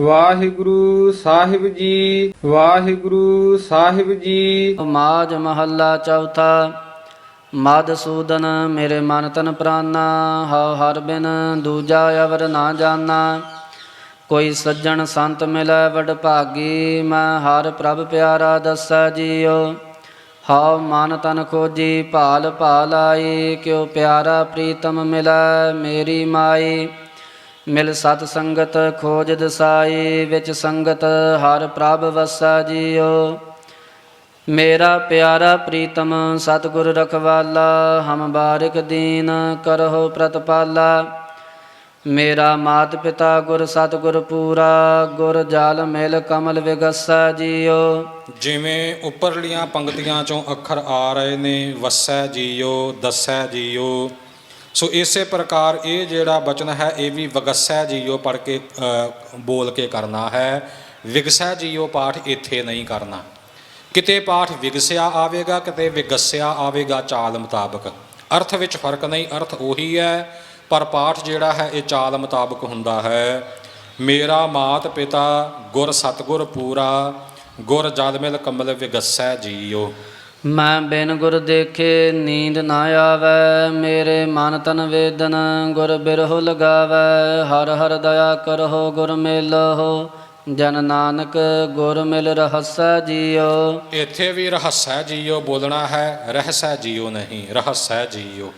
ਵਾਹਿਗੁਰੂ ਸਾਹਿਬ ਜੀ, ਵਾਹਿਗੁਰੂ ਸਾਹਿਬ ਜੀ। ਮਾਜ ਮਹੱਲਾ ਚੌਥਾ, ਮਦ ਸੂਦਨ ਮੇਰੇ ਮਨ ਤਨ ਪ੍ਰਾਨਾ, ਹਉ ਹਰ ਬਿਨ ਦੂਜਾ ਅਵਰ ਨਾ ਜਾਣਾ ਕੋਈ ਸੱਜਣ ਸੰਤ ਮਿਲੈ ਵਡ ਭਾਗੀ, ਮੈਂ ਹਰ ਪ੍ਰਭ ਪਿਆਰਾ ਦੱਸੈ ਜੀਓ। ਹਉ ਮਨ ਤਨ ਖੋਜੀ, ਭਾਲ ਭਾਲ ਆਈ, ਕਿਉ ਪਿਆਰਾ ਪ੍ਰੀਤਮ ਮਿਲੈ ਮੇਰੀ ਮਾਈ। ਮਿਲ ਸਤ ਸੰਗਤ ਖੋਜ ਦਸਾਈ, ਵਿੱਚ ਸੰਗਤ ਹਰ ਪ੍ਰਭ ਵਸਾ ਜੀਓ ਮੇਰਾ ਪਿਆਰਾ ਪ੍ਰੀਤਮ, ਸਤਿਗੁਰ ਰਖਵਾਲਾ, ਹਮ ਬਾਰਿਕ ਦੀਨ ਕਰਹੁ ਪ੍ਰਤਪਾਲਾ। ਮੇਰਾ ਮਾਤ ਪਿਤਾ ਗੁਰ ਸਤਿਗੁਰ ਪੂਰਾ, ਗੁਰ ਜਲ ਮਿਲ ਕਮਲ ਵਿਗਸਾ ਜੀਓ ਜਿਵੇਂ ਉੱਪਰਲੀਆਂ ਪੰਕਤੀਆਂ ਚੋਂ ਅੱਖਰ ਆ ਰਹੇ ਨੇ, ਵਸੈ ਜੀਓ ਦਸੈ ਜੀਓ ਸੋ ਇਸੇ ਪ੍ਰਕਾਰ ਇਹ ਜਿਹੜਾ ਬਚਨ ਹੈ, ਇਹ ਵੀ ਵਗਸੈ ਜੀਓ ਪੜ ਕੇ ਬੋਲ ਕੇ ਕਰਨਾ ਹੈ। ਵਿਗਸੈ ਜੀਓ ਪਾਠ ਇੱਥੇ ਨਹੀਂ ਕਰਨਾ। ਕਿਤੇ ਪਾਠ ਵਿਗਸਿਆ ਆਵੇਗਾ, ਕਿਤੇ ਵਿਗਸਿਆ ਆਵੇਗਾ ਚਾਲ ਮੁਤਾਬਕ। ਅਰਥ ਵਿੱਚ ਫ਼ਰਕ ਨਹੀਂ, ਅਰਥ ਉਹੀ ਹੈ। ਪਰ ਪਾਠ ਜਿਹੜਾ ਹੈ, ਇਹ ਚਾਲ ਮੁਤਾਬਕ ਹੁੰਦਾ ਹੈ। ਮੇਰਾ ਮਾਤ ਪਿਤਾ, ਗੁਰ ਸਤਗੁਰ ਪੂਰਾ, ਗੁਰ ਜਲ ਮਿਲ ਕਮਲ ਵਿਗਸੈ ਜੀਓ। ਮੈਂ ਬਿਨ ਗੁਰ ਦੇਖੇ ਨੀਂਦ ਨਾ ਆਵੈ, ਮੇਰੇ ਮਨ ਤਨ ਵੇਦਨ ਗੁਰ ਬਿਰਹੁ ਲਗਾਵੈ। ਹਰ ਹਰ ਦਇਆ ਕਰਹੁ, ਗੁਰ ਮਿਲਹੁ, ਜਨ ਨਾਨਕ ਗੁਰ ਮਿਲ ਰਹਸੈ ਜੀਓ ਇੱਥੇ ਵੀ ਰਹੱਸੈ ਜੀਓ ਬੋਲਣਾ ਹੈ, ਰਹੱਸੈ ਜੀਓ ਨਹੀਂ, ਰਹੱਸੈ ਜੀਓ